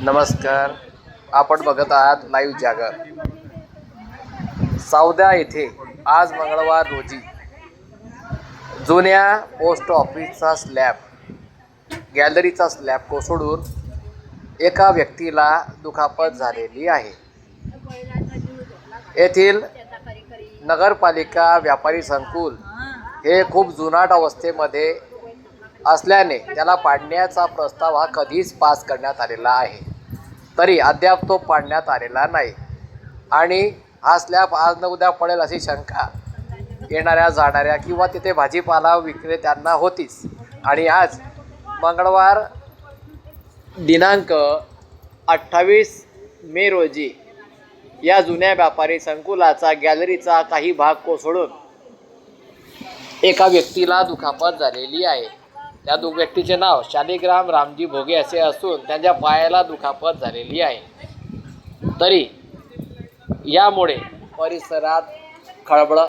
नमस्कार. आपण बघत आहात लाईव्ह जागर. सावद्या येथे आज मंगळवार रोजी जुन्या पोस्ट ऑफिसचा स्लॅब गॅलरीचा स्लॅब कोसळून एका व्यक्तीला दुखापत झालेली आहे. येथील नगरपालिका व्यापारी संकुल हे खूप जुनाट अवस्थेमध्ये असल्याने त्याला पाडण्याचा प्रस्ताव हा कधीच पास करण्यात आलेला आहे. तरी अद्याप तो पाडण्यात आलेला नाही. आणि हा स्लॅब आज न उद्या पडेल अशी शंका येणाऱ्या जाणाऱ्या किंवा तिथे भाजीपाला विक्रेत्यांना होतीच. आणि आज मंगळवार दिनांक अठ्ठावीस मे रोजी या जुन्या व्यापारी संकुलाचा गॅलरीचा काही भाग कोसळून एका व्यक्तीला दुखापत झालेली आहे. त्या दु व्यक्तीचे नाव शालिग्राम रामजी भोगे असे असून त्यांच्या पायाला दुखापत झालेली आहे. तरी यामुळे परिसरात खळबळ